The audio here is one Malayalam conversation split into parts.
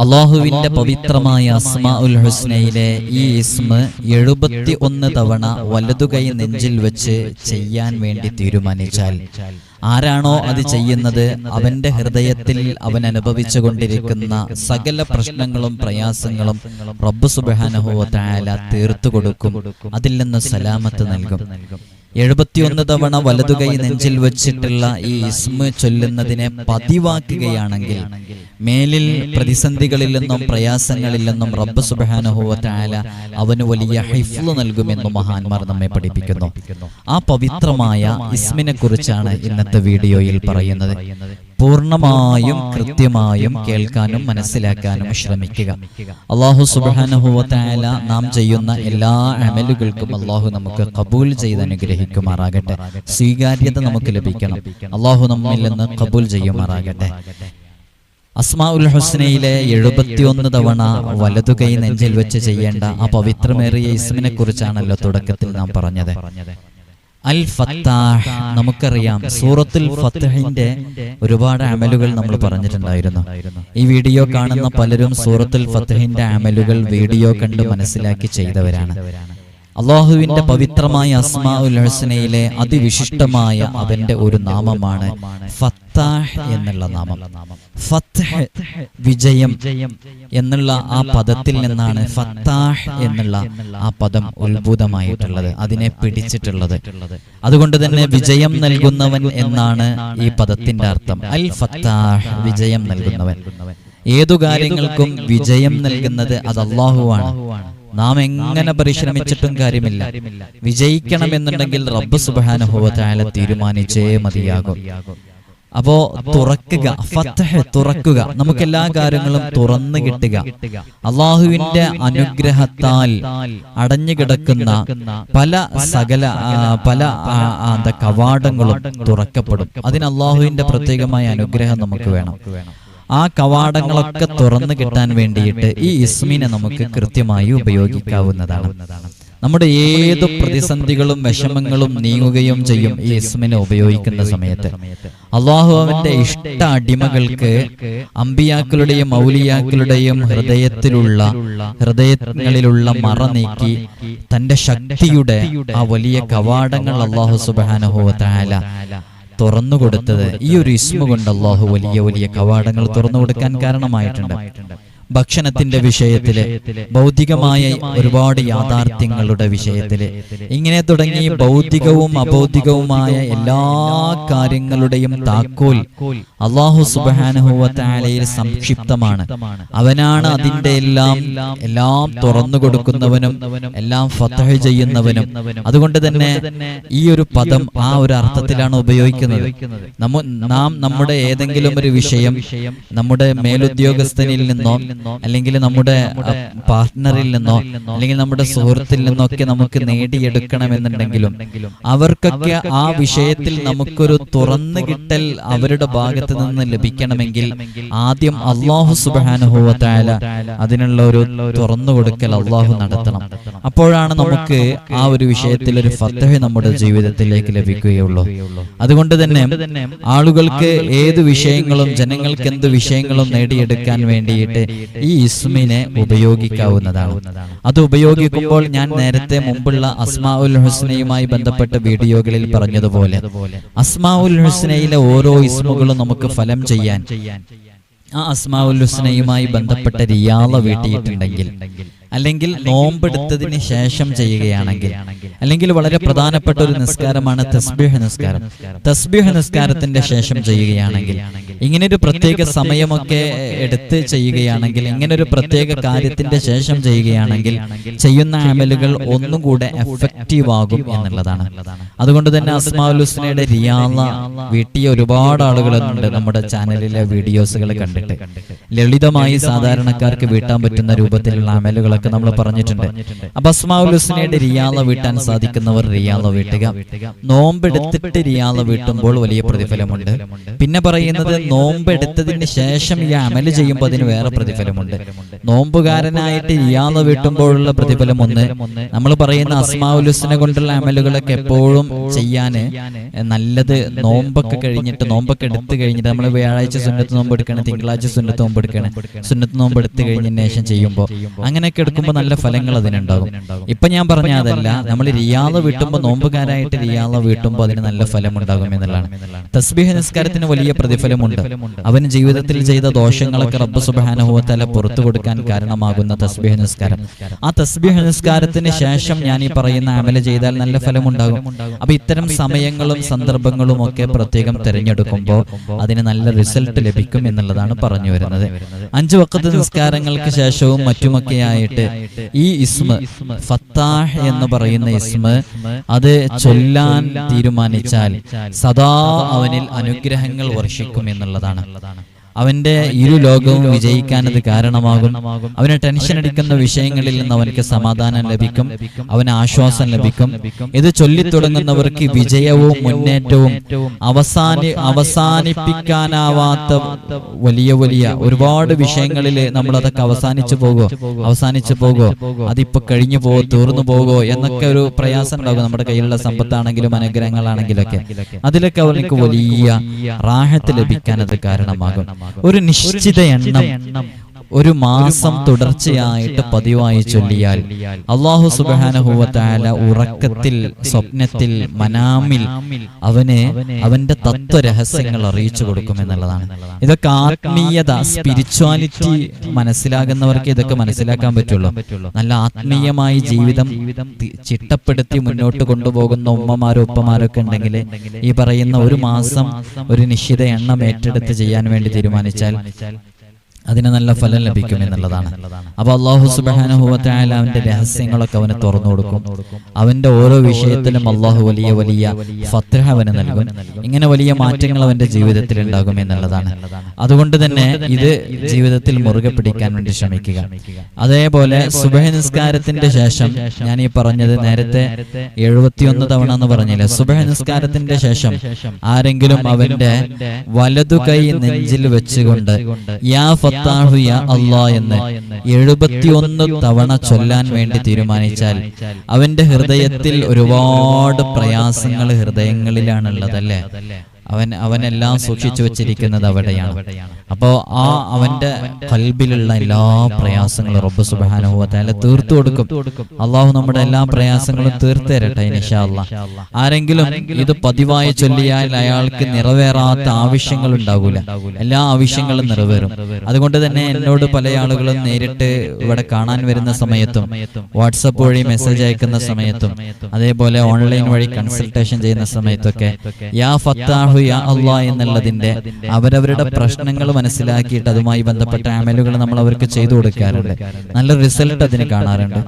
അള്ളാഹുവിന്റെ പവിത്രമായ അസ്മാ ഉൽ ഹുസ്നയിലെ ഈ ഇസ്മ എഴുപത്തി ഒന്ന് തവണ വലതുകൈ നെഞ്ചിൽ വെച്ച് ചെയ്യാൻ വേണ്ടി തീരുമാനിച്ചാൽ ആരാണോ അത് ചെയ്യുന്നത് അവന്റെ ഹൃദയത്തിൽ അവൻ അനുഭവിച്ചു കൊണ്ടിരിക്കുന്ന സകല പ്രശ്നങ്ങളും പ്രയാസങ്ങളും റബ്ബ് സുബാനഹോ തീർത്തു കൊടുക്കും. അതിൽ നിന്ന് സലാമത്ത് നൽകും. എഴുപത്തിയൊന്ന് തവണ വലതുകൈ നെഞ്ചിൽ വെച്ചിട്ടുള്ള ഈ ഇസ്മ ചൊല്ലുന്നതിനെ പതിവാക്കുകയാണെങ്കിൽ മേലിൽ പ്രതിസന്ധികളിൽ നിന്നും പ്രയാസങ്ങളിൽ നിന്നും റബ്ബ് സുബാനുഹുവല അവന് വലിയ ഹൈഫ്ല നൽകുമെന്ന് മഹാന്മാർ നമ്മെ പഠിപ്പിക്കുന്നു. ആ പവിത്രമായ ഇസ്മിനെ കുറിച്ചാണ് ഇന്നത്തെ വീഡിയോയിൽ പറയുന്നത്. പൂർണമായും കൃത്യമായും കേൾക്കാനും മനസ്സിലാക്കാനും ശ്രമിക്കുക. അള്ളാഹു സുബാനുഹുവല നാം ചെയ്യുന്ന എല്ലാ അമലുകൾക്കും അള്ളാഹു നമുക്ക് കബൂൽ ചെയ്ത് അനുഗ്രഹിക്കുമാറാകട്ടെ. സ്വീകാര്യത നമുക്ക് ലഭിക്കണം. അള്ളാഹു നമ്മിൽ നിന്ന് കബൂൽ ചെയ്യുമാറാകട്ടെ. അസ്മാ ഉൽ ഹുസ്നയിലെ എഴുപത്തിയൊന്ന് തവണ വലതുകൈ നെഞ്ചിൽ വെച്ച് ചെയ്യേണ്ട ആ പവിത്രമേറിയ ഇസ്മിനെ കുറിച്ചാണല്ലോ തുടക്കത്തിൽ നാം പറഞ്ഞത്. അൽ ഫത്താഹ് നമുക്കറിയാം. സൂറത്തുൽ ഫത്തഹിന്റെ ഒരുപാട് അമലുകൾ നമ്മൾ പറഞ്ഞിട്ടുണ്ടായിരുന്നു. ഈ വീഡിയോ കാണുന്ന പലരും സൂറത്തുൽ ഫത്തഹിന്റെ അമലുകൾ വീഡിയോ കണ്ട് മനസ്സിലാക്കി ചെയ്തവരാണ്. അള്ളാഹുവിന്റെ പവിത്രമായ അസ്മാ ഉൽ ഹുസ്നയിലെ അതിവിശിഷ്ടമായ അവന്റെ ഒരു നാമമാണ് ഫത്താഹ് എന്നുള്ള നാമം. ഫത്തഹ് വിജയം എന്നുള്ള ആ പദത്തിൽ നിന്നാണ് ഫത്താഹ് എന്നുള്ള ആ പദം ഉത്ഭുതമായിട്ടുള്ളത് അതിനെ പിടിച്ചിട്ടുള്ളത്. അതുകൊണ്ട് തന്നെ വിജയം നൽകുന്നവൻ എന്നാണ് ഈ പദത്തിന്റെ അർത്ഥം. അൽ ഫത്താഹ് വിജയം നൽകുന്നവൻ. ഏതു കാര്യങ്ങൾക്കും വിജയം നൽകുന്നത് അത് അള്ളാഹുവാണ്. നാം എങ്ങനെ പരിശ്രമിച്ചിട്ടും കാര്യമില്ല. വിജയിക്കണമെന്നുണ്ടെങ്കിൽ റബ്ബ് സുബാനുഭവത്തായാലും തീരുമാനിച്ചേ മതിയാകും. അപ്പോ തുറക്കുക ഫത്തഹ് തുറക്കുക. നമുക്ക് എല്ലാ കാര്യങ്ങളും തുറന്നു കിട്ടുക. അള്ളാഹുവിന്റെ അനുഗ്രഹത്താൽ അടഞ്ഞു കിടക്കുന്ന പല സകല പല എന്താ കവാടങ്ങളും തുറക്കപ്പെടും. അതിന് അള്ളാഹുവിന്റെ പ്രത്യേകമായ അനുഗ്രഹം നമുക്ക് വേണം. ആ കവാടങ്ങളൊക്കെ തുറന്നു കിട്ടാൻ വേണ്ടിയിട്ട് ഈ ഇസ്മിനെ നമുക്ക് കൃത്യമായി ഉപയോഗിക്കാവുന്നതാണ്. നമ്മുടെ ഏത് പ്രതിസന്ധികളും വിഷമങ്ങളും നീങ്ങുകയും ചെയ്യും ഈ ഇസ്മിനെ ഉപയോഗിക്കുന്ന സമയത്ത്. അള്ളാഹു അവന്റെ ഇഷ്ട അടിമകൾക്ക് അമ്പിയാക്കളുടെയും മൗലിയാക്കളുടെയും ഹൃദയത്തിലുള്ള ഹൃദയങ്ങളിലുള്ള മറ നീക്കി തന്റെ ശക്തിയുടെ ആ വലിയ കവാടങ്ങൾ അള്ളാഹു സുബാനുഹുവ താല തുറന്നു കൊടുത്തത് ഈ ഒരു ഇസ്മ കൊണ്ട് അള്ളാഹു വലിയ വലിയ കവാടങ്ങൾ തുറന്നു കൊടുക്കാൻ കാരണമായിട്ടുണ്ട്. ഭക്ഷണത്തിന്റെ വിഷയത്തിൽ ഭൗതികമായ ഒരുപാട് യാഥാർത്ഥ്യങ്ങളുടെ വിഷയത്തിൽ. ഇങ്ങനെ തുടങ്ങി ഭൗതികവും അബൗദ്ധികവുമായ എല്ലാ കാര്യങ്ങളുടെയും താക്കോൽ അള്ളാഹു സുബാനുഹുവലയിൽ സംക്ഷിപ്തമാണ്. അവനാണ് അതിന്റെ എല്ലാം എല്ലാം തുറന്നു കൊടുക്കുന്നവനും എല്ലാം ഫത്തഹ് ചെയ്യുന്നവനും. അതുകൊണ്ട് തന്നെ ഈ ഒരു പദം ആ ഒരു അർത്ഥത്തിലാണ് ഉപയോഗിക്കുന്നത്. നാം നമ്മുടെ ഏതെങ്കിലും ഒരു വിഷയം നമ്മുടെ മേലുദ്യോഗസ്ഥനിൽ നിന്നോ അല്ലെങ്കിൽ നമ്മുടെ പാർട്ട്ണറിൽ നിന്നോ അല്ലെങ്കിൽ നമ്മുടെ സുഹൃത്തിൽ നിന്നൊക്കെ നമുക്ക് നേടിയെടുക്കണമെന്നുണ്ടെങ്കിലും അവർക്കൊക്കെ ആ വിഷയത്തിൽ നമുക്കൊരു തുറന്നു കിട്ടൽ അവരുടെ ഭാഗത്ത് നിന്ന് ലഭിക്കണമെങ്കിൽ ആദ്യം അള്ളാഹു സുബാനുഭവത്തായ അതിനുള്ള ഒരു തുറന്നു കൊടുക്കൽ അള്ളാഹു നടത്തണം. അപ്പോഴാണ് നമുക്ക് ആ ഒരു വിഷയത്തിൽ ഒരു ഫത്തഹ നമ്മുടെ ജീവിതത്തിലേക്ക് ലഭിക്കുകയുള്ളൂ. അതുകൊണ്ട് തന്നെ ആളുകൾക്ക് ഏത് വിഷയങ്ങളും ജനങ്ങൾക്ക് എന്ത് വിഷയങ്ങളും നേടിയെടുക്കാൻ വേണ്ടിയിട്ട് ഈ ഇസ്മിനെ ഉപയോഗിക്കാവുന്നതാണ്. അത് ഉപയോഗിക്കുമ്പോൾ ഞാൻ നേരത്തെ മുമ്പുള്ള അസ്മാഉൽ ഹുസ്നയുമായി ബന്ധപ്പെട്ട വീഡിയോകളിൽ പറഞ്ഞതുപോലെ അസ്മാഉൽ ഹുസ്നയിലെ ഓരോ ഇസ്മുകളും നമുക്ക് ഫലം ചെയ്യാൻ ആ അസ്മാ ഉൽ ഹുസ്നയുമായി ബന്ധപ്പെട്ട റിയാള വീട്ടിയിട്ടുണ്ടെങ്കിൽ അല്ലെങ്കിൽ നോമ്പെടുത്തതിന് ശേഷം ചെയ്യുകയാണെങ്കിൽ അല്ലെങ്കിൽ വളരെ പ്രധാനപ്പെട്ട ഒരു നിസ്കാരമാണ് തസ്ബീഹ് നിസ്കാരം. തസ്ബീഹ് നിസ്കാരത്തിന്റെ ശേഷം ചെയ്യുകയാണെങ്കിൽ ഇങ്ങനെ ഒരു പ്രത്യേക സമയമൊക്കെ എടുത്ത് ചെയ്യുകയാണെങ്കിൽ ഇങ്ങനെ ഒരു പ്രത്യേക കാര്യത്തിന്റെ ശേഷം ചെയ്യുകയാണെങ്കിൽ ചെയ്യുന്ന അമലുകൾ ഒന്നും കൂടെ എഫക്റ്റീവ് ആകും എന്നുള്ളതാണ്. അതുകൊണ്ട് തന്നെ അസ്മാഉൽ ഹുസ്നയുടെ റിയാള വീട്ടിയ ഒരുപാട് ആളുകളുണ്ട് നമ്മുടെ ചാനലിലെ വീഡിയോസുകൾ കണ്ടിട്ട്. ലളിതമായി സാധാരണക്കാർക്ക് വീട്ടാൻ പറ്റുന്ന രൂപത്തിലുള്ള അമലുകളൊക്കെ അമലുകളൊക്കെ നമ്മൾ പറഞ്ഞിട്ടുണ്ട്. അപ്പൊ ഹുസ്നയുടെ റിയാള വീട്ടാൻ സാധിക്കുന്നവർ റിയാള വീട്ടുക. നോമ്പെടുത്തിട്ട് റിയാള വീട്ടുമ്പോൾ വലിയ പ്രതിഫലമുണ്ട്. പിന്നെ പറയുന്നത് നോമ്പെടുത്തതിന് ശേഷം ഈ അമൽ ചെയ്യുമ്പോൾ അതിന് വേറെ പ്രതിഫലമുണ്ട്. നോമ്പുകാരനായിട്ട് റിയാള വീട്ടുമ്പോഴുള്ള പ്രതിഫലം ഒന്ന് നമ്മൾ പറയുന്ന അസ്മാവുലുസിനെ കൊണ്ടുള്ള അമലുകളൊക്കെ എപ്പോഴും ചെയ്യാന് നല്ലത് നോമ്പൊക്കെ കഴിഞ്ഞിട്ട് നോമ്പൊക്കെ എടുത്തു കഴിഞ്ഞിട്ട് നമ്മൾ വ്യാഴാഴ്ച സുന്നത്ത് നോമ്പ് എടുക്കണം തിങ്കളാഴ്ച സുന്നത്ത് നോമ്പ് എടുക്കണം. സുന്നത്ത് നോമ്പ് എടുത്തു കഴിഞ്ഞതിന് ശേഷം ചെയ്യുമ്പോൾ അങ്ങനെയൊക്കെ എടുക്കുമ്പോൾ നല്ല ഫലങ്ങൾ അതിനുണ്ടാകും. ഇപ്പൊ ഞാൻ പറഞ്ഞ അതല്ല നമ്മൾ റിയാദ വീട്ടുമ്പോൾ നോമ്പുകാരായിട്ട് റിയാദ വീട്ടുമ്പോൾ അതിന് നല്ല ഫലം ഉണ്ടാകും എന്നുള്ളതാണ്. തസ്ബീഹ് നിസ്കാരത്തിന് വലിയ പ്രതിഫലമുണ്ട്. അവൻ ജീവിതത്തിൽ ചെയ്ത ദോഷങ്ങളൊക്കെ റബ്ബ് സുബാനുഭവത്തല പുറത്തു കൊടുക്കാൻ കാരണമാകുന്ന തസ്ബീഹ് നിസ്കാരം. ആ തസ്ബീഹ് നിസ്കാരത്തിന് ശേഷം ഞാൻ ഈ പറയുന്ന അമല ചെയ്താൽ നല്ല ഫലമുണ്ടാകും. അപ്പൊ ഇത്തരം സമയങ്ങളും സന്ദർഭങ്ങളും ഒക്കെ പ്രത്യേകം തിരഞ്ഞെടുക്കുമ്പോൾ അതിന് നല്ല റിസൾട്ട് ലഭിക്കും എന്നുള്ളതാണ് പറഞ്ഞു വരുന്നത്. അഞ്ചു വക്കത്ത് നിസ്കാരങ്ങൾക്ക് ശേഷവും മറ്റുമൊക്കെയായിട്ട് ഈ ഇസ്മ ഫത്താഹ് എന്ന് പറയുന്ന ഇസ്മ അത് ചൊല്ലാൻ തീരുമാനിച്ചാൽ സദാ അവനിൽ അനുഗ്രഹങ്ങൾ വർഷിക്കും എന്നുള്ളതാണ്. അവന്റെ ഇരു ലോകവും വിജയിക്കാൻ അത് കാരണമാകും. അവന് ടെൻഷൻ അടിക്കുന്ന വിഷയങ്ങളിൽ നിന്ന് അവനക്ക് സമാധാനം ലഭിക്കും. അവന് ആശ്വാസം ലഭിക്കും. ഇത് ചൊല്ലിത്തുടങ്ങുന്നവർക്ക് വിജയവും മുന്നേറ്റവും അവസാനി അവസാനിപ്പിക്കാനാവാത്ത വലിയ വലിയ ഒരുപാട് വിഷയങ്ങളിൽ നമ്മൾ അതൊക്കെ അവസാനിച്ചു പോകോ. അവസാനിച്ചു പോകോ. അതിപ്പോ കഴിഞ്ഞു പോകോ തീർന്നു പോകോ എന്നൊക്കെ ഒരു പ്രയാസം ഉണ്ടാകും നമ്മുടെ കയ്യിലുള്ള സമ്പത്താണെങ്കിലും അനുഗ്രഹങ്ങളാണെങ്കിലും ഒക്കെ അതിലൊക്കെ അവർക്ക് വലിയ റാഹത്ത് ലഭിക്കാൻ അത് കാരണമാകും. ഒരു നിശ്ചിത എണ്ണം. ഒരു മാസം തുടർച്ചയായിട്ട് പതിവായി ചൊല്ലിയാൽ അള്ളാഹു സുബാനഹുവത്തായ ഉറക്കത്തിൽ സ്വപ്നത്തിൽ മനാമിൽ അവനെ അവന്റെ തത്വരഹസ്യങ്ങൾ അറിയിച്ചു കൊടുക്കും എന്നുള്ളതാണ്. ഇതൊക്കെ ആത്മീയത സ്പിരിച്വാലിറ്റി മനസ്സിലാകുന്നവർക്ക് ഇതൊക്കെ മനസ്സിലാക്കാൻ പറ്റുള്ളൂ. നല്ല ആത്മീയമായി ജീവിതം ചിട്ടപ്പെടുത്തി മുന്നോട്ട് കൊണ്ടുപോകുന്ന ഉമ്മമാരും ഉപ്പമാരൊക്കെ ഉണ്ടെങ്കിൽ ഈ പറയുന്ന ഒരു മാസം ഒരു നിശ്ചിത എണ്ണം ഏറ്റെടുത്ത് ചെയ്യാൻ വേണ്ടി തീരുമാനിച്ചാൽ അതിന് നല്ല ഫലം ലഭിക്കും എന്നുള്ളതാണ്. അപ്പൊ അള്ളാഹു സുബാനുഭവത്തായ അവന്റെ രഹസ്യങ്ങളൊക്കെ അവന് തുറന്നു കൊടുക്കും അവന്റെ ഓരോ വിഷയത്തിലും അള്ളാഹു വലിയ വലിയ ഫത്രഹ അവന് നൽകും. ഇങ്ങനെ വലിയ മാറ്റങ്ങൾ അവന്റെ ജീവിതത്തിൽ ഉണ്ടാകും എന്നുള്ളതാണ്. അതുകൊണ്ട് തന്നെ ഇത് ജീവിതത്തിൽ മുറുകെ പിടിക്കാൻ വേണ്ടി ശ്രമിക്കുക. അതേപോലെ സുബഹ നിസ്കാരത്തിന്റെ ശേഷം ഞാൻ ഈ പറഞ്ഞത് നേരത്തെ എഴുപത്തിയൊന്ന് തവണ എന്ന് പറഞ്ഞില്ലേ? സുബഹ നിസ്കാരത്തിന്റെ ശേഷം ആരെങ്കിലും അവന്റെ വലതു കൈ നെഞ്ചിൽ വെച്ചുകൊണ്ട് യാ യാ അള്ളാ എന്ന് എഴുപത്തിയൊന്ന് തവണ ചൊല്ലാൻ വേണ്ടി തീരുമാനിച്ചാൽ അവന്റെ ഹൃദയത്തിൽ ഒരുപാട് പ്രയാസങ്ങൾ ഹൃദയങ്ങളിലാണുള്ളതല്ലേ? അവൻ അവനെല്ലാം സൂക്ഷിച്ചു വെച്ചിരിക്കുന്നത് അവിടെയാണ്. അപ്പോ ആ അവന്റെ കൽബിലുള്ള എല്ലാ പ്രയാസങ്ങളും റബ്ബ് സുബാനുഭവത്തെ തീർത്തു കൊടുക്കും. അള്ളാഹു നമ്മുടെ എല്ലാ പ്രയാസങ്ങളും തീർത്തു തരട്ടെ അല്ലാ ആരെങ്കിലും ഇത് പതിവായി ചൊല്ലിയാൽ അയാൾക്ക് നിറവേറാത്ത ആവശ്യങ്ങൾ ഉണ്ടാകൂല. എല്ലാ ആവശ്യങ്ങളും നിറവേറും. അതുകൊണ്ട് തന്നെ എന്നോട് പല ആളുകളും നേരിട്ട് ഇവിടെ കാണാൻ വരുന്ന സമയത്തും വാട്സപ്പ് വഴി മെസ്സേജ് അയക്കുന്ന സമയത്തും അതേപോലെ ഓൺലൈൻ വഴി കൺസൾട്ടേഷൻ ചെയ്യുന്ന സമയത്തൊക്കെ യാ ഫത്താഹു യാ അള്ളാ എന്നുള്ളതിന്റെ അവരവരുടെ പ്രശ്നങ്ങൾ മനസ്സിലാക്കിയിട്ട് അതുമായി ബന്ധപ്പെട്ട അമലുകൾ നമ്മൾ അവർക്ക് ചെയ്തു കൊടുക്കാറുണ്ട്. നല്ല റിസൾട്ട് അതിന് കാണാറുണ്ട്.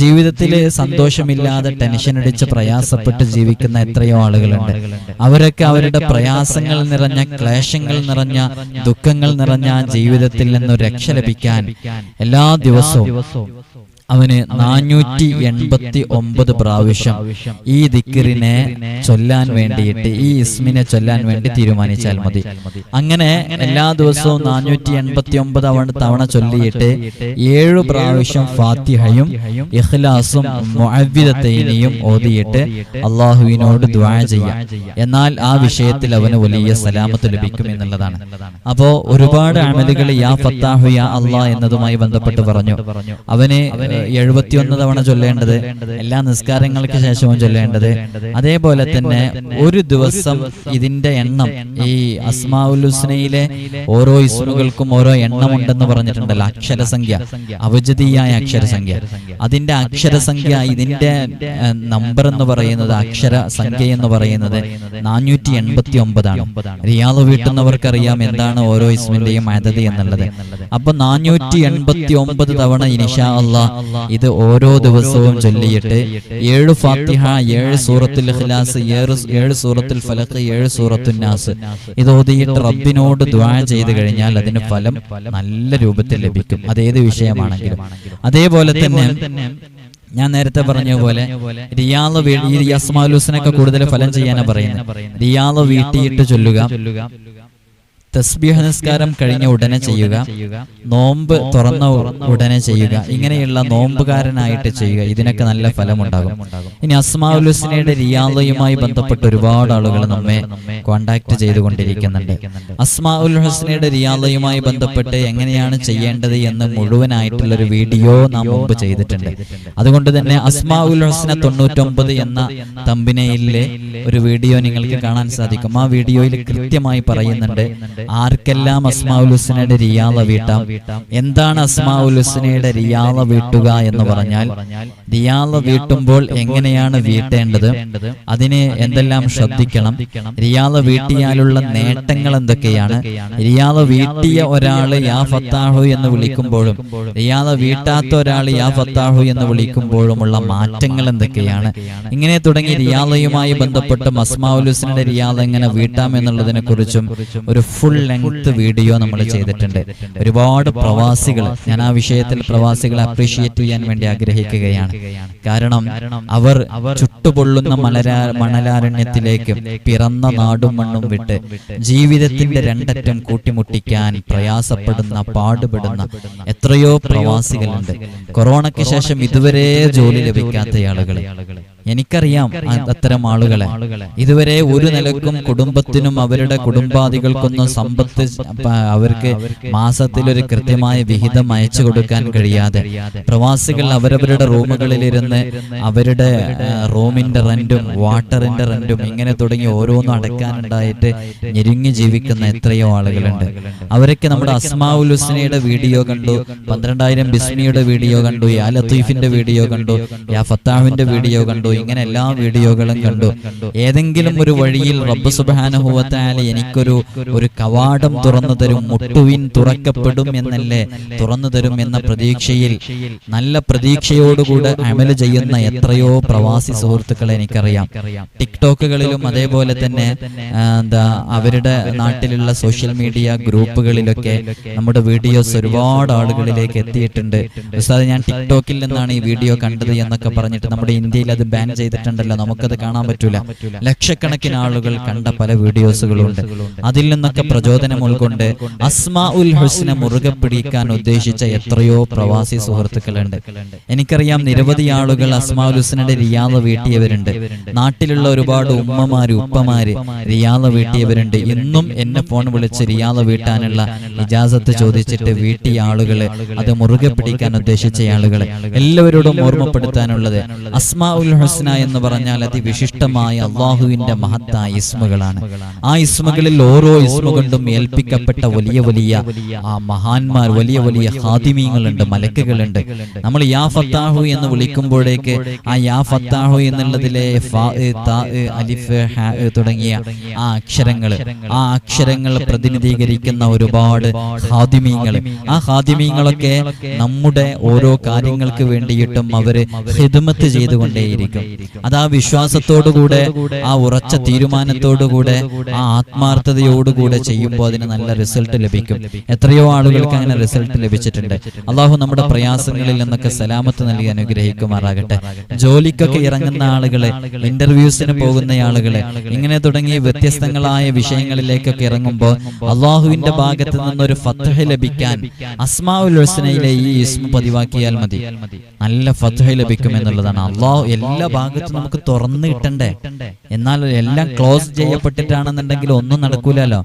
ജീവിതത്തിൽ സന്തോഷമില്ലാതെ ടെൻഷൻ അടിച്ച് പ്രയാസപ്പെട്ട് ജീവിക്കുന്ന എത്രയോ ആളുകളുണ്ട്. അവരൊക്കെ അവരുടെ പ്രയാസങ്ങൾ നിറഞ്ഞ ക്ലേശങ്ങൾ നിറഞ്ഞ ദുഃഖങ്ങൾ നിറഞ്ഞ ജീവിതത്തിൽ നിന്ന് രക്ഷ ലഭിക്കാൻ എല്ലാ ദിവസവും അവന് നാനൂറ്റി എൺപത്തി ഒമ്പത് പ്രാവശ്യം ഈ ദിക്കറിനെ ചൊല്ലാൻ വേണ്ടിയിട്ട് ഈ ഇസ്മിനെ ചൊല്ലാൻ വേണ്ടി തീരുമാനിച്ചാൽ മതി. അങ്ങനെ എല്ലാ ദിവസവും നാനൂറ്റി എൺപത്തി ഒമ്പത് തവണ തവണ ചൊല്ലിയിട്ട് ഏഴു പ്രാവശ്യം ഫാത്തിഹയും ഇഖ്ലാസും മുഅവ്വിദത്തൈനിയും ഓതിയിട്ട് അള്ളാഹുവിനോട് ദ്വാ ചെയ്യാം. എന്നാൽ ആ വിഷയത്തിൽ അവന് വലിയ സലാമത്ത് ലഭിക്കും എന്നുള്ളതാണ് അപ്പോ ഒരുപാട് അമലുകൾ യാ ഫത്താഹു യാ അള്ളാ എന്നതുമായി ബന്ധപ്പെട്ട് പറഞ്ഞു. അവന് എഴുപത്തിയൊന്ന് തവണ ചൊല്ലേണ്ടത് എല്ലാ നിസ്കാരങ്ങൾക്ക് ശേഷവും ചൊല്ലേണ്ടത്. അതേപോലെ തന്നെ ഒരു ദിവസം ഇതിന്റെ എണ്ണം ഈ അസ്മാഉൽ ഹുസ്നയിലെ ഓരോ ഇസ്മുകൾക്കും ഓരോ എണ്ണം ഉണ്ടെന്ന് പറഞ്ഞിട്ടുണ്ടല്ലോ അക്ഷരസംഖ്യ അവജതീയായ അക്ഷരസംഖ്യ. അതിന്റെ അക്ഷരസംഖ്യ ഇതിന്റെ നമ്പർ എന്ന് പറയുന്നത് അക്ഷര സംഖ്യ എന്ന് പറയുന്നത് നാനൂറ്റി എൺപത്തി ഒമ്പതാണ് റിയാദ് വീട്ടുന്നവർക്കറിയാം എന്താണ് ഓരോ ഇസ്മിന്റെയും അതതി എന്നുള്ളത്. അപ്പൊ നാനൂറ്റി എൺപത്തി ഒമ്പത് തവണ ഇനിഷാ അള്ളാഹ് ഇത് ഓരോ ദിവസവും ചൊല്ലിയിട്ട് ഏഴ് ഫാത്തിഹ ഏഴ് സൂറത്തുൽ ഇഖ്ലാസ് ഏഴ് സൂറത്തിൽ ഫലഖ് ഏഴ് സൂറത്തുൽ നാസ്. ഇത് ഓതിയിട്ട് റബ്ബിനോട് ദ്വാ ചെയ്ത് കഴിഞ്ഞാൽ അതിന് ഫലം നല്ല രൂപത്തിൽ ലഭിക്കും. അതേത് വിഷയമാണെങ്കിലും. അതേപോലെ തന്നെ ഞാൻ നേരത്തെ പറഞ്ഞ പോലെ റിയാൾ ഈ അസ്മാലൂസിനൊക്കെ കൂടുതൽ ഫലം ചെയ്യാനാ പറയുന്നത്. റിയാൾ വീട്ടിയിട്ട് ചൊല്ലുക. തസ്ബീഹ് നിസ്കാരം കഴിഞ്ഞ ഉടനെ ചെയ്യുക. നോമ്പ് തുറന്ന ഉടനെ ചെയ്യുക. ഇങ്ങനെയുള്ള നോമ്പുകാരനായിട്ട് ചെയ്യുക. ഇതിനൊക്കെ നല്ല ഫലമുണ്ടാകും. ഇനി അസ്മാഉലുസ്നയുടെ റിയാദയുമായി ബന്ധപ്പെട്ട് ഒരുപാട് ആളുകൾ നമ്മെ കോണ്ടാക്ട് ചെയ്തുകൊണ്ടിരിക്കുന്നുണ്ട്. അസ്മാഉൽ ഹുസ്നയുടെ റിയാദയുമായി ബന്ധപ്പെട്ട് എങ്ങനെയാണ് ചെയ്യേണ്ടത് എന്ന് മുഴുവനായിട്ടുള്ള ഒരു വീഡിയോ നാം മുമ്പ് ചെയ്തിട്ടുണ്ട്. അതുകൊണ്ട് തന്നെ അസ്മാഉൽ ഹുസ്ന തൊണ്ണൂറ്റൊമ്പത് എന്ന തമ്പിനയിലെ ഒരു വീഡിയോ നിങ്ങൾക്ക് കാണാൻ സാധിക്കും. ആ വീഡിയോയിൽ കൃത്യമായി പറയുന്നുണ്ട്. ആർക്കെല്ലാം അസ്മാഉൽ ഹുസ്നയുടെ റിയാദ വീട്ടാം? എന്താണ് അസ്മാഉൽ ഹുസ്നയുടെ റിയാദ വീട്ടുക എന്ന് പറഞ്ഞാൽ റിയാള വീട്ടുമ്പോൾ എങ്ങനെയാണ് വീട്ടേണ്ടത്? അതിന് എന്തെല്ലാം ശ്രദ്ധിക്കണം? റിയാള വീട്ടിയാലുള്ള നേട്ടങ്ങൾ എന്തൊക്കെയാണ്? റിയാള വീട്ടിയ ഒരാൾ യാ ഫത്താഹു എന്ന് വിളിക്കുമ്പോഴും റിയാള വീട്ടാത്ത ഒരാൾ യാ ഫത്താഹു എന്ന് വിളിക്കുമ്പോഴുമുള്ള മാറ്റങ്ങൾ എന്തൊക്കെയാണ്? ഇങ്ങനെ തുടങ്ങി റിയാളയുമായി ബന്ധപ്പെട്ട് ഹുസ്നയുടെ റിയാദ എങ്ങനെ വീട്ടാം എന്നുള്ളതിനെ കുറിച്ചും ഒരു ഫുൾ ലെങ്ത് വീഡിയോ നമ്മൾ ചെയ്തിട്ടുണ്ട്. ഒരുപാട് പ്രവാസികൾ ഞാൻ ആ വിഷയത്തിൽ പ്രവാസികളെ അപ്രീഷിയേറ്റ് ചെയ്യാൻ വേണ്ടി ആഗ്രഹിക്കുകയാണ്. കാരണം അവർ ചുട്ടുപൊള്ളുന്ന മലരാ മണലാരണ്യത്തിലേക്ക് പിറന്ന നാടും മണ്ണും വിട്ട് ജീവിതത്തിന്റെ രണ്ടറ്റം കൂട്ടിമുട്ടിക്കാൻ പ്രയാസപ്പെടുന്ന പാടുപെടുന്ന എത്രയോ പ്രവാസികളുണ്ട്. കൊറോണയ്ക്ക് ശേഷം ഇതുവരെ ജോലി ലഭിക്കാത്ത ആളുകൾ എനിക്കറിയാം അത്തരം ആളുകളെ. ഇതുവരെ ഒരു നിലക്കും കുടുംബത്തിനും അവരുടെ കുടുംബാദികൾക്കൊന്നും സമ്പത്ത് അവർക്ക് മാസത്തിൽ ഒരു കൃത്യമായ വിഹിതം അയച്ചു കൊടുക്കാൻ കഴിയാതെ പ്രവാസികൾ അവരവരുടെ റൂമുകളിലിരുന്ന് അവരുടെ റൂമിന്റെ റെന്റും വാട്ടറിന്റെ റെന്റും ഇങ്ങനെ തുടങ്ങി ഓരോന്നും അടയ്ക്കാനുണ്ടായിട്ട് ഞെരുങ്ങി ജീവിക്കുന്ന എത്രയോ ആളുകളുണ്ട്. അവരൊക്കെ നമ്മുടെ അസ്മാഉൽ ഹുസ്നയുടെ വീഡിയോ കണ്ടു പന്ത്രണ്ടായിരം ബിസ്മിയുടെ വീഡിയോ കണ്ടു യാ ലത്തീഫിന്റെ വീഡിയോ കണ്ടു യാ ഫത്താഹുവിന്റെ വീഡിയോ കണ്ടു ഇങ്ങനെ എല്ലാ വീഡിയോകളും കണ്ടു. ഏതെങ്കിലും ഒരു വഴിയിൽ റബ്ബ് സുബാനുഭവത്താൽ എനിക്കൊരു ഒരു കവാടം തുറന്നു തരും മുട്ടുവിൻ തുറക്കപ്പെടും എന്നല്ലേ തുറന്നു തരും എന്ന പ്രതീക്ഷയിൽ നല്ല പ്രതീക്ഷയോടുകൂടെ അമൽ ചെയ്യുന്ന എത്രയോ പ്രവാസി സുഹൃത്തുക്കളെ എനിക്കറിയാം. ടിക്ടോക്കുകളിലും അതേപോലെ തന്നെ എന്താ അവരുടെ നാട്ടിലുള്ള സോഷ്യൽ മീഡിയ ഗ്രൂപ്പുകളിലൊക്കെ നമ്മുടെ വീഡിയോസ് ഒരുപാട് ആളുകളിലേക്ക് എത്തിയിട്ടുണ്ട്. ഉസ്താദ് ഞാൻ ടിക്ടോക്കിൽ നിന്നാണ് ഈ വീഡിയോ കണ്ടത് എന്നൊക്കെ പറഞ്ഞിട്ട് നമ്മുടെ ഇന്ത്യയിൽ അത് ബാൻ ചെയ്തിട്ടുണ്ടല്ലോ. നമുക്കത് കാണാൻ പറ്റൂല. ലക്ഷക്കണക്കിന് ആളുകൾ കണ്ട പല വീഡിയോസുകളുണ്ട് അതിൽ നിന്നൊക്കെ പ്രചോദനം ഉൾക്കൊണ്ട് അസ്മാ ഉൽ ഹുസ്നെ മുറുകെ പിടിക്കാൻ ഉദ്ദേശിച്ച എത്രയോ പ്രവാസി സുഹൃത്തുക്കളുണ്ട്. എനിക്കറിയാം നിരവധി ആളുകൾ അസ്മാ ഉൽ ഹുസ്നയുടെ റിയാദ വീട്ടിയവരുണ്ട്. നാട്ടിലുള്ള ഒരുപാട് ഉമ്മമാര് ഉപ്പമാര് റിയാദ വീട്ടിയവരുണ്ട്. ഇന്നും എന്നെ ഫോൺ വിളിച്ച് റിയാദ വീട്ടാനുള്ള ഇജാസത്ത് ചോദിച്ചിട്ട് വീട്ടിയ ആളുകൾ അത് മുറുകെ പിടിക്കാൻ ഉദ്ദേശിച്ച ആളുകളെ എല്ലാവരോടും ഓർമ്മപ്പെടുത്താനുള്ളത് അസ്മാ ഉൽ ഹുസ്ന എന്ന് പറഞ്ഞാൽ അതിവിശിഷ്ടമായ അള്ളാഹുവിന്റെ മഹത്തായ ഇസ്മുകളാണ്. ആ ഇസ്മുകളിൽ ഓരോ ഇസ്മു കൊണ്ടും ഏൽപ്പിക്കപ്പെട്ട വലിയ വലിയ ആ മഹാന്മാർ വലിയ വലിയ ഹാദിമീങ്ങളുണ്ട് മലക്കുകളുണ്ട്. നമ്മൾ യാ ഫത്താഹു എന്ന് വിളിക്കുമ്പോഴേക്ക് ആ യാ ഫത്താഹു എന്നുള്ളതിലെ അലിഫ് തുടങ്ങിയ ആ അക്ഷരങ്ങൾ. ആ അക്ഷരങ്ങൾ പ്രതിനിധീകരിക്കുന്ന ഒരുപാട് ഹാദിമീങ്ങൾ ആ ഹാദിമീങ്ങളൊക്കെ നമ്മുടെ ഓരോ കാര്യങ്ങൾക്ക് വേണ്ടിയിട്ടും അവർ ഹിദ്മത്ത് ചെയ്തുകൊണ്ടേയിരിക്കും. അത് ആ വിശ്വാസത്തോടുകൂടെ ആ ഉറച്ച തീരുമാനത്തോടുകൂടെ ആ ആത്മാർത്ഥതയോടുകൂടെ ചെയ്യുമ്പോൾ അതിന് നല്ല റിസൾട്ട് ലഭിക്കും. എത്രയോ ആളുകൾക്ക് അങ്ങനെ റിസൾട്ട് ലഭിച്ചിട്ടുണ്ട്. അള്ളാഹു നമ്മുടെ പ്രയാസങ്ങളിൽ നിന്നൊക്കെ സലാമത്ത് നൽകി അനുഗ്രഹിക്കുമാറാകട്ടെ. ജോലിക്കൊക്കെ ഇറങ്ങുന്ന ആളുകളെ ഇന്റർവ്യൂസിന് പോകുന്ന ആളുകളെ ഇങ്ങനെ തുടങ്ങി വ്യത്യസ്തങ്ങളായ വിഷയങ്ങളിലേക്കൊക്കെ ഇറങ്ങുമ്പോൾ അള്ളാഹുവിന്റെ ഭാഗത്ത് നിന്നൊരു ഫത്തഹ ലഭിക്കാൻ അസ്മാഉൽ ഹുസ്നയിലെ ഈ ഇസ്മു പതിവാക്കിയാൽ മതി. നല്ല ഫത്തഹ ലഭിക്കും എന്നുള്ളതാണ്. അള്ളാഹു എല്ലാ ഭാഗത്തും നമുക്ക് തുറന്നു കിട്ടണ്ടേ? എന്നാൽ എല്ലാം ക്ലോസ് ചെയ്യപ്പെട്ടിട്ടാണെന്നുണ്ടെങ്കിൽ ഒന്നും നടക്കൂലല്ലോ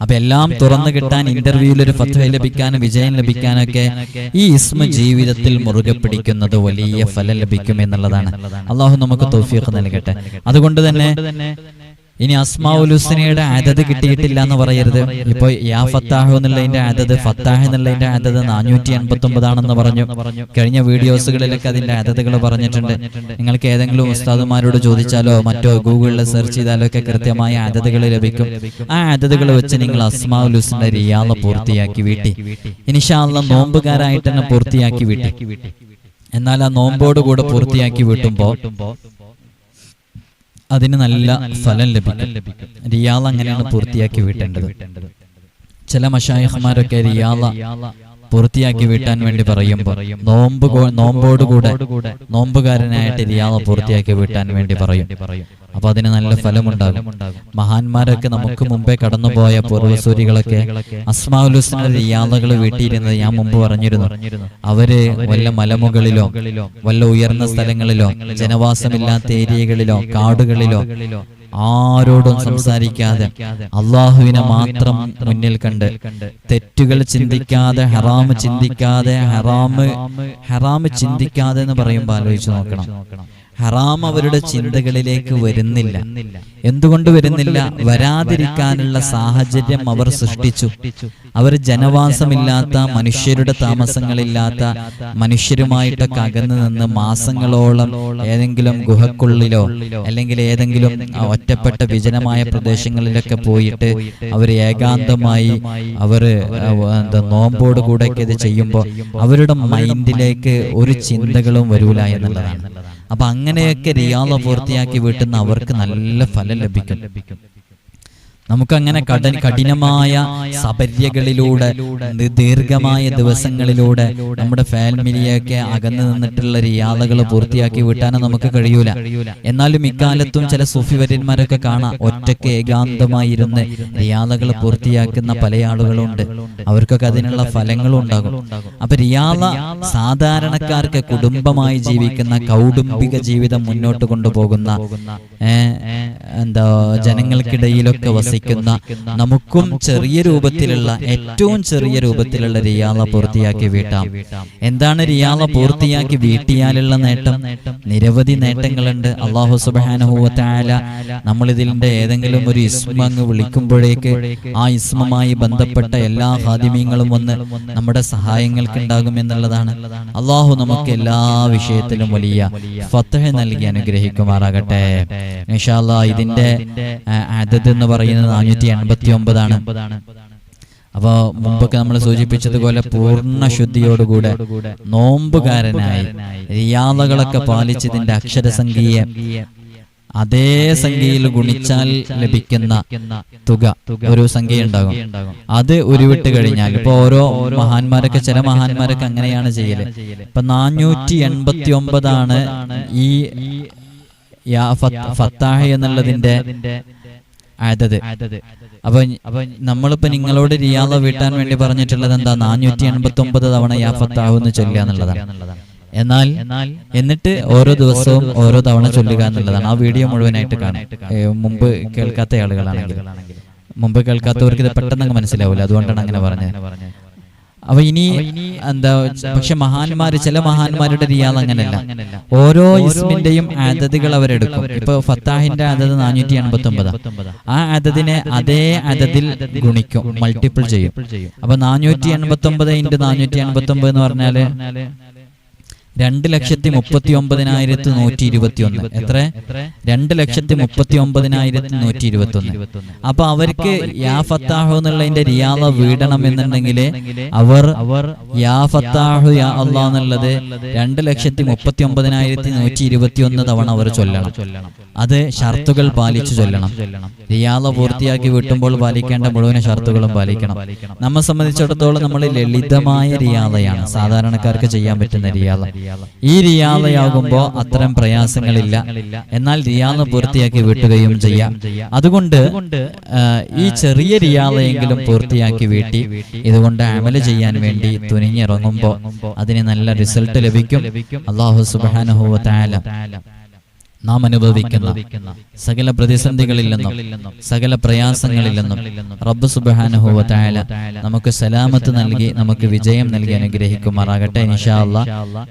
അപ്പൊ എല്ലാം തുറന്നു കിട്ടാൻ ഇന്റർവ്യൂവിൽ ഒരു ഫത്വ ലഭിക്കാനും വിജയം ലഭിക്കാനൊക്കെ ഈ ഇസ്മ ജീവിതത്തിൽ മുറുകെ പിടിക്കുന്നത് വലിയ ഫലം ലഭിക്കും എന്നുള്ളതാണ് അള്ളാഹു നമുക്ക് തോഫിയൊക്കെ നൽകട്ടെ. അതുകൊണ്ട് തന്നെ ഇനി അസ്മാഉൽ ഹുസ്നയുടെ അതത് കിട്ടിയിട്ടില്ല എന്ന് പറയരുത്. ഇപ്പൊ യാ ഫത്താഹു എന്നുള്ളതിന്റെ അതത് ഫത്താഹ് എന്നുള്ളതിന്റെ അതത് നാനൂറ്റി എൺപത്തി ഒമ്പതാണെന്ന് പറഞ്ഞു. കഴിഞ്ഞ വീഡിയോസുകളിലൊക്കെ അതിന്റെ അതതുകൾ പറഞ്ഞിട്ടുണ്ട്. നിങ്ങൾക്ക് ഏതെങ്കിലും ഉസ്താദുമാരോട് ചോദിച്ചാലോ മറ്റോ ഗൂഗിളിൽ സെർച്ച് ചെയ്താലോ ഒക്കെ കൃത്യമായ അതതുകൾ ലഭിക്കും. ആ അതതുകൾ വെച്ച് നിങ്ങൾ അസ്മാഉൽ ഹുസ്നയുടെ റിയാള പൂർത്തിയാക്കി വീട്ടി. ഇനിഷാള്ള നോമ്പുകാരായിട്ട് തന്നെ പൂർത്തിയാക്കി വീട്ടി. എന്നാൽ ആ നോമ്പോട് കൂടെ പൂർത്തിയാക്കി വീട്ടുമ്പോ അതിന് നല്ല ഫലം ലഭിക്കും. റിയാള അങ്ങനെയാണ് പൂർത്തിയാക്കി വിട്ടേണ്ടത് ചില മഷായഹ്മാരൊക്കെ റിയാള പൂർത്തിയാക്കി വീട്ടാൻ വേണ്ടി പറയുമ്പോൾ നോമ്പ് നോമ്പോടുകൂടെ നോമ്പുകാരനായിട്ട് റിയാദ പൂർത്തിയാക്കി വീട്ടാൻ വേണ്ടി പറയും. അപ്പൊ അതിന് നല്ല ഫലമുണ്ടാകും. മഹാന്മാരൊക്കെ നമുക്ക് മുമ്പേ കടന്നുപോയ പൂർവസൂരികളൊക്കെ അസ്മാഉൽ ഹുസ്ന റിയാളകൾ വീട്ടിയിരുന്നത് ഞാൻ മുമ്പ് പറഞ്ഞിരുന്നു. അവർ വല്ല മലമുകളിലോ വല്ല ഉയർന്ന സ്ഥലങ്ങളിലോ ജനവാസമില്ലാത്ത ഏരിയകളിലോ കാടുകളിലോ ആരോടും സംസാരിക്കാതെ അള്ളാഹുവിനെ മാത്രം മുന്നിൽ കണ്ട് തെറ്റുകൾ ചിന്തിക്കാതെ ഹറാമ് ചിന്തിക്കാതെ ഹറാമ് ഹറാമ് ചിന്തിക്കാതെ എന്ന് പറയുമ്പോൾ ആലോചിച്ച് നോക്കണം. ഹറാം അവരുടെ ചിന്തകളിലേക്ക് വരുന്നില്ല. എന്തുകൊണ്ട് വരുന്നില്ല? വരാതിരിക്കാനുള്ള സാഹചര്യം അവർ സൃഷ്ടിച്ചു. അവർ ജനവാസമില്ലാത്ത മനുഷ്യരുടെ താമസങ്ങളില്ലാത്ത മനുഷ്യരുമായിട്ടൊക്കെ അകന്നു നിന്ന് മാസങ്ങളോളം ഏതെങ്കിലും ഗുഹക്കുള്ളിലോ അല്ലെങ്കിൽ ഏതെങ്കിലും ഒറ്റപ്പെട്ട വിജനമായ പ്രദേശങ്ങളിലൊക്കെ പോയിട്ട് അവർ ഏകാന്തമായി അവർ എന്താ നോമ്പോട് കൂടെയൊക്കെ ഇത് ചെയ്യുമ്പോൾ അവരുടെ മൈൻഡിലേക്ക് ഒരു ചിന്തകളും വരൂല എന്നുള്ളതാണ്. അപ്പൊ അങ്ങനെയൊക്കെ റിയാള പൂർത്തിയാക്കി വീട്ടുന്ന അവർക്ക് നല്ല ഫലം ലഭിക്കും. നമുക്കങ്ങനെ കഠിന കഠിനമായ സബര്യകളിലൂടെ ദീർഘമായ ദിവസങ്ങളിലൂടെ നമ്മുടെ ഫാമിലിയൊക്കെ അകന്നു നിന്നിട്ടുള്ള റിയാദകൾ പൂർത്തിയാക്കി വിട്ടാനും നമുക്ക് കഴിയൂല. എന്നാലും ഇക്കാലത്തും ചില സൂഫിവര്യന്മാരൊക്കെ കാണാം. ഒറ്റയ്ക്ക് ഏകാന്തമായി ഇരുന്ന് റിയാദകൾ പൂർത്തിയാക്കുന്ന പല ആളുകളുണ്ട്. അവർക്കൊക്കെ അതിനുള്ള ഫലങ്ങളും ഉണ്ടാകും. അപ്പൊ റിയാദ സാധാരണക്കാർക്ക് കുടുംബമായി ജീവിക്കുന്ന കൗടുംബിക ജീവിതം മുന്നോട്ട് കൊണ്ടുപോകുന്ന എന്താ ജനങ്ങൾക്കിടയിലൊക്കെ വസിക്കുന്ന നമുക്കും ചെറിയ രൂപത്തിലുള്ള ഏറ്റവും ചെറിയ രൂപത്തിലുള്ള റിയാള പൂർത്തിയാക്കി വീട്ടാം. എന്താണ് റിയാള പൂർത്തിയാക്കി വീട്ടിയാലുള്ള നേട്ടം? നിരവധി നേട്ടങ്ങളുണ്ട്. അള്ളാഹു സുബാനുഭവത്തായാല നമ്മൾ ഇതിന്റെ ഏതെങ്കിലും ഒരു ഇസ്മ അങ്ങ് വിളിക്കുമ്പോഴേക്ക് ആ ഇസ്മമായി ബന്ധപ്പെട്ട എല്ലാ ഹാദിമീങ്ങളും വന്ന് നമ്മുടെ സഹായങ്ങൾക്ക് ഉണ്ടാകും എന്നുള്ളതാണ്. അള്ളാഹു നമുക്ക് എല്ലാ വിഷയത്തിലും വലിയ ഫത്തഹ നൽകി അനുഗ്രഹിക്കുമാറാകട്ടെ. ഇതിന്റെ അതത് എന്ന് പറയുന്നത് നാനൂറ്റി എൺപത്തി ഒമ്പതാണ്. അപ്പോ മുമ്പൊക്കെ നമ്മൾ സൂചിപ്പിച്ചതുപോലെ പൂർണ ശുദ്ധിയോടുകൂടെ നോമ്പുകാരനായി റിയാദകളൊക്കെ പാലിച്ചതിന്റെ അക്ഷരസംഖ്യയെ അതേ സംഖ്യയിൽ ഗുണിച്ചാൽ ലഭിക്കുന്ന തുക ഒരു സംഖ്യ ഉണ്ടാകും. അത് ഉരുവിട്ട് കഴിഞ്ഞാൽ ഇപ്പൊ ഓരോ മഹാന്മാരൊക്കെ ചില മഹാന്മാരൊക്കെ അങ്ങനെയാണ് ചെയ്യൽ. ഇപ്പൊ നാനൂറ്റി എൺപത്തി ഒമ്പതാണ് ഈ ഫത്താഹ എന്നുള്ളതിന്റെ അതത് അപ്പൊ അപ്പൊ നമ്മളിപ്പോ നിങ്ങളോട് റിയാദ വീട്ടാൻ വേണ്ടി പറഞ്ഞിട്ടുള്ളത് എന്താ? നാനൂറ്റി എൺപത്തി ഒമ്പത് തവണ യാ ഫത്താഹു എന്ന് ചൊല്ലുക എന്നുള്ളതാണ്. എന്നാൽ എന്നിട്ട് ഓരോ ദിവസവും ഓരോ തവണ ചൊല്ലുക എന്നുള്ളതാണ്. ആ വീഡിയോ മുഴുവനായിട്ട് കാണാം. മുമ്പ് കേൾക്കാത്ത ആളുകളാണെങ്കിൽ. മുമ്പ് കേൾക്കാത്തവർക്ക് ഇത് പെട്ടെന്ന് മനസ്സിലാവില്ല അതുകൊണ്ടാണ് അങ്ങനെ പറഞ്ഞത്. അപ്പൊ ഇനി എന്താ പക്ഷെ മഹാന്മാര് ചില മഹാന്മാരുടെ റിയാൽ അങ്ങനെയല്ല. ഓരോ ഇസ്മിന്റെയും അതതുകൾ അവരെടുക്കും ഇപ്പൊ ഫത്താഹിന്റെ അതത് നാനൂറ്റി എൺപത്തി ഒമ്പത് ആ അതതിനെ അതേ അതതിൽ ഗുണിക്കും. മൾട്ടിപ്പിൾ ചെയ്യും. അപ്പൊ നാനൂറ്റി എൺപത്തി ഒമ്പത് ഇന്റു നാനൂറ്റി എൺപത്തി ഒമ്പത് എന്ന് പറഞ്ഞാൽ രണ്ട് ലക്ഷത്തി മുപ്പത്തി ഒമ്പതിനായിരത്തി നൂറ്റി ഇരുപത്തി ഒന്ന് എത്ര? രണ്ട് ലക്ഷത്തി മുപ്പത്തി ഒമ്പതിനായിരത്തി നൂറ്റി ഇരുപത്തി ഒന്ന് അപ്പൊ അവർക്ക് യാ ഫത്താഹു എന്നുള്ളതിന്റെ റിയാദ വീടണം എന്നുണ്ടെങ്കിൽ അവർ യാ ഫത്താഹു യാ അള്ളാ എന്നുള്ളത് രണ്ട് ലക്ഷത്തി മുപ്പത്തി ഒമ്പതിനായിരത്തി നൂറ്റി ഇരുപത്തി ഒന്ന് തവണ അവർ ചൊല്ലണം. അത് ഷർത്തുകൾ പാലിച്ചു ചൊല്ലണം. റിയാദ പൂർത്തിയാക്കി വീട്ടുമ്പോൾ പാലിക്കേണ്ട മുഴുവൻ ഷർത്തുകളും പാലിക്കണം. നമ്മെ സംബന്ധിച്ചിടത്തോളം നമ്മൾ ലളിതമായ റിയാദയാണ് സാധാരണക്കാർക്ക് ചെയ്യാൻ പറ്റുന്ന റിയാദ. ഈ റിയാദയാകുമ്പോൾ അത്തരം പ്രയാസങ്ങളില്ല. എന്നാൽ റിയാദ പൂർത്തിയാക്കി വീട്ടുകയും ചെയ്യാം. അതുകൊണ്ട് ഈ ചെറിയ റിയാദയെങ്കിലും പൂർത്തിയാക്കി വീട്ടി. ഇതുകൊണ്ട് അമല ചെയ്യാൻ വേണ്ടി തുനിഞ്ഞിറങ്ങുമ്പോൾ അതിന് നല്ല റിസൾട്ട് ലഭിക്കും. അള്ളാഹു സുബാനുഹുവ താല നാം അനുഭവിക്കുന്ന സകല പ്രതിസന്ധികളില്ലെന്നും സകല പ്രയാസങ്ങളില്ലെന്നും നിന്നും റബ്ബ് സുബാനുഹുവ താല നമുക്ക് സലാമത്ത് നൽകി നമുക്ക് വിജയം നൽകി അനുഗ്രഹിക്കുമാറാകട്ടെ ഇൻഷാ അള്ളാഹ്